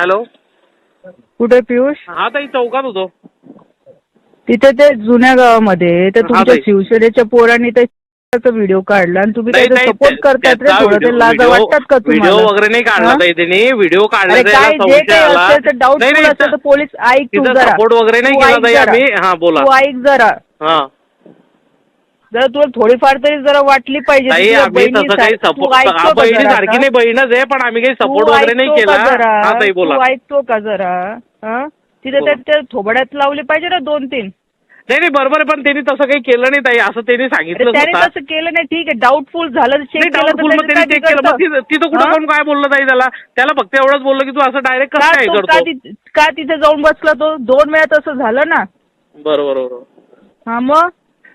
Hello. कुठे पियुष? हा ताई चौकात होतो. तिथे ते जुन्या गावामध्ये तर तुमच्या ताई. शिवसेनेच्या पोरांनी ते व्हिडिओ काढला आणि तुम्ही नाही त्याचं नाही सपोर्ट करतात रे. त्याचा थोडं ते व्हिडिओ- लाज व्हिडिओ- वाटतात का व्हिडिओ तुम्हाला वगैरे नाही काढला हा? ताई त्यांनी. व्हिडिओ अरे काढण्याचा काय याला जे संशय काही आला. असेल तर डाऊटफुल नाही, असेल तर पोलीस ऐक तू जरा. सपोर्ट वगैरे नाही तू केला ऐक ताई जरा. आम्ही. हा बोला. तू ऐक जरा. हा. जरा तुला थोडीफार तरी जरा वाटली पाहिजे ताई तुझ्या आम्ही तसं काही बहिणीसारखी- तू सपोर्ट ऐकतो का बहिणी जरा? सारखी आता? नाही बहीणच आहे पण आम्ही काही तू सपोर्ट वगैरे नाही ऐकतो केला. का जरा? हा ताई बोला. तू ऐकतो का जरा? हा? तिथे बोला. त्या त्या थोबड्यात लावले पाहिजे ना दोन तीन? नाही नाही बरोबर आहे, पण त्यांनी तसं काही केलं नाही ताई. असं त्यांनी अरे सांगितलं त्याने होतं. तसं केलं नाही ठीक आहे. डाऊटफुल झालं चेक नाही केलं तर डाऊटफुल मग त्याचं त्यांनी काय चेक केलं. मग? तिथं तिथं कुठं हा? कोण काय बोललं ताई त्याला? त्याला फक्त एवढंच बोललं की तू असं डायरेक्ट का कसं काय तो- का करतो ति- का तिथे जाऊन बसला तो? दोन वेळा तसं झालं ना? बरोबर बरोबर. हा मग?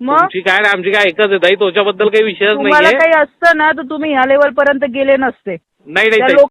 मग? तुमची काय नाही आमची काय एकच आहे? ताई त्याच्याबद्दल काही विषयच तुम्हाला नाहीये. काही असतं ना तर तुम्ही ह्या लेवल पर्यंत गेले नसते. नाही नाही त्या ताई.